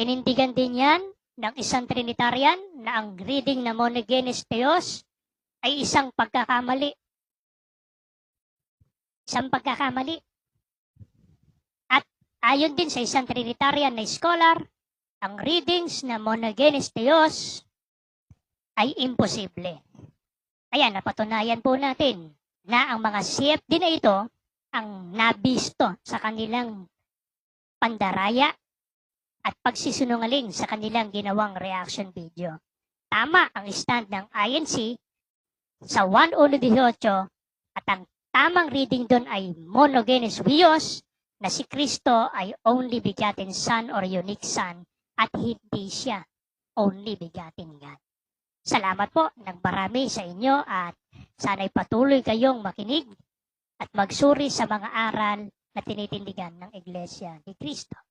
Tinindigan din yan ng isang Trinitarian na ang reading na monogenes theos ay isang pagkakamali. Isang pagkakamali. At ayon din sa isang Trinitarian na scholar, ang readings na monogenes theos ay imposible. Ayan, napatunayan po natin na ang mga CFD na ito ang nabisto sa kanilang pandaraya at pagsisunungaling sa kanilang ginawang reaction video. Tama ang stand ng INC sa 1.18 at ang tamang reading doon ay monogenes huios na si Kristo ay only begotten Son or unique Son at hindi siya only begotten God. Salamat po ng marami sa inyo at sana'y patuloy kayong makinig at magsuri sa mga aral na tinitindigan ng Iglesia ni Kristo.